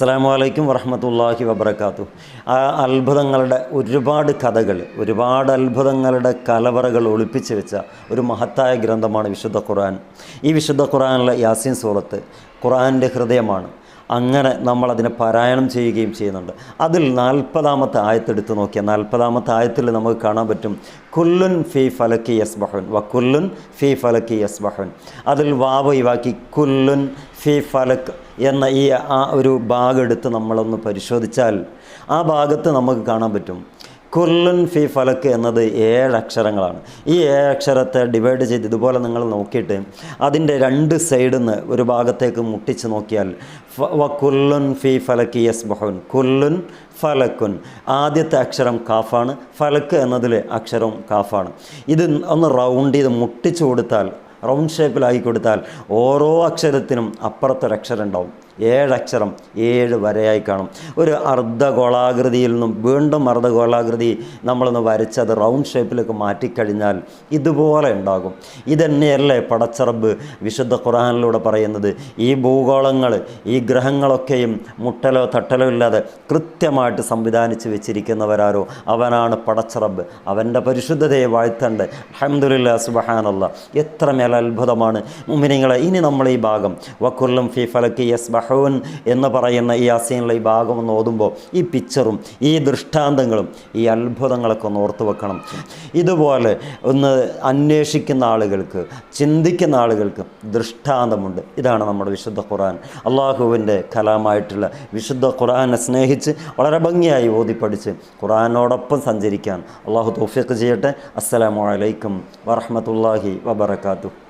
അസ്സാം അലൈക്കും വറഹമത്തല്ലാഹി വബർക്കാത്തു ആ അത്ഭുതങ്ങളുടെ ഒരുപാട് കഥകൾ ഒരുപാട് അത്ഭുതങ്ങളുടെ കലവറകൾ ഒളിപ്പിച്ച് വെച്ച ഒരു മഹത്തായ ഗ്രന്ഥമാണ് വിശുദ്ധ ഖുർആൻ. ഈ വിശുദ്ധ ഖുർആനിലെ യാസീൻ സൂറത്ത് ഖുർആന്റെ ഹൃദയമാണ്. അങ്ങനെ നമ്മളതിനെ പാരായണം ചെയ്യുകയും ചെയ്യുന്നുണ്ട്. അതിൽ നാൽപ്പതാമത്തെ ആയത്തെടുത്ത് നോക്കിയാൽ നാൽപ്പതാമത്തെ ആയത്തിൽ നമുക്ക് കാണാൻ പറ്റും കുല്ലുൻ ഫീ ഫലക്കി യസ്ബഹുൻ വ കുല്ലുൻ ഫി ഫലക്കി യസ്ബഹുൻ. അതിൽ വാവ് ഒഴിവാക്കി കുല്ലുൻ ഫീ ഫലക്ക് എന്ന ഈ ആ ഒരു ഭാഗം എടുത്ത് നമ്മളൊന്ന് പരിശോധിച്ചാൽ ആ ഭാഗത്ത് നമുക്ക് കാണാൻ പറ്റും. കുർലുൻ ഫി ഫലക്ക് എന്നത് ഏഴ് അക്ഷരങ്ങളാണ്. ഈ ഏഴ് അക്ഷരത്തെ ഡിവൈഡ് ചെയ്ത് ഇതുപോലെ നിങ്ങൾ നോക്കിയിട്ട് അതിന്റെ രണ്ട് സൈഡിൽ നിന്ന് ഒരു ഭാഗത്തേക്ക് മുട്ടിച്ച് നോക്കിയാൽ വ കുല്ലുൻ ഫി ഫലക്ക് യസ് ബഹുൻ കുല്ലുൻ ഫലക്കുൻ. ആദ്യത്തെ അക്ഷരം കാഫാണ്. ഫലക്ക് എന്നതിലെ അക്ഷരം കാഫാണ്. ഇത് ഒന്ന് റൗണ്ട് ചെയ്ത് മുട്ടിച്ചു കൊടുത്താൽ റൗണ്ട് ഷേപ്പിലാക്കി കൊടുത്താൽ ഓരോ അക്ഷരത്തിനും അപ്പുറത്തൊരക്ഷരം ഉണ്ടാവും. ഏഴക്ഷരം ഏഴ് വരയായി കാണും. ഒരു അർദ്ധഗോളാകൃതിയിൽ നിന്നും വീണ്ടും അർദ്ധഗോളാകൃതി നമ്മളൊന്ന് വരച്ചത് റൗണ്ട് ഷേപ്പിലേക്ക് മാറ്റിക്കഴിഞ്ഞാൽ ഇതുപോലെ ഉണ്ടാകും. ഇതന്നെയല്ലേ പടച്ചറബ് വിശുദ്ധ ഖുറാനിലൂടെ പറയുന്നത്? ഈ ഭൂഗോളങ്ങൾ ഈ ഗ്രഹങ്ങളൊക്കെയും മുട്ടലോ തട്ടലോ ഇല്ലാതെ കൃത്യമായിട്ട് സംവിധാനിച്ച് വെച്ചിരിക്കുന്നവരാരോ? അവനാണ് പടച്ചറബ്. അവന്റെ പരിശുദ്ധതയെ വാഴ്ത്തണ്ട്. അഹമ്മദില്ല സുബഹാനല്ല. എത്ര മേലെ അത്ഭുതമാണ് മുമിനിങ്ങളെ ഇനി നമ്മൾ ഈ ഭാഗം. വക്കുല്ലം ഫി ഫലക്കി യസ് ബഹൂൻ എന്ന് പറയുന്ന ഈ അസീനിലെ ഈ ഭാഗം ഒന്ന് ഓതുമ്പോൾ ഈ പിക്ചറും ഈ ദൃഷ്ടാന്തങ്ങളും ഈ അത്ഭുതങ്ങളൊക്കെ ഒന്ന് ഓർത്ത് വെക്കണം. ഇതുപോലെ ഒന്ന് അന്വേഷിക്കുന്ന ആളുകൾക്ക് ചിന്തിക്കുന്ന ആളുകൾക്ക് ദൃഷ്ടാന്തമുണ്ട്. ഇതാണ് നമ്മുടെ വിശുദ്ധ ഖുർആൻ. അള്ളാഹുവിന്റെ കലാമായിട്ടുള്ള വിശുദ്ധ ഖുർആനെ സ്നേഹിച്ച് വളരെ ഭംഗിയായി ഓതി പഠിച്ച് ഖുർആനോടൊപ്പം സഞ്ചരിക്കാൻ അള്ളാഹു തൗഫീഖ് ചെയ്യട്ടെ. അസ്സലാമലൈക്കും അലൈക്കും വറഹ്മത്തുള്ളാഹി വബറകാതുഹു.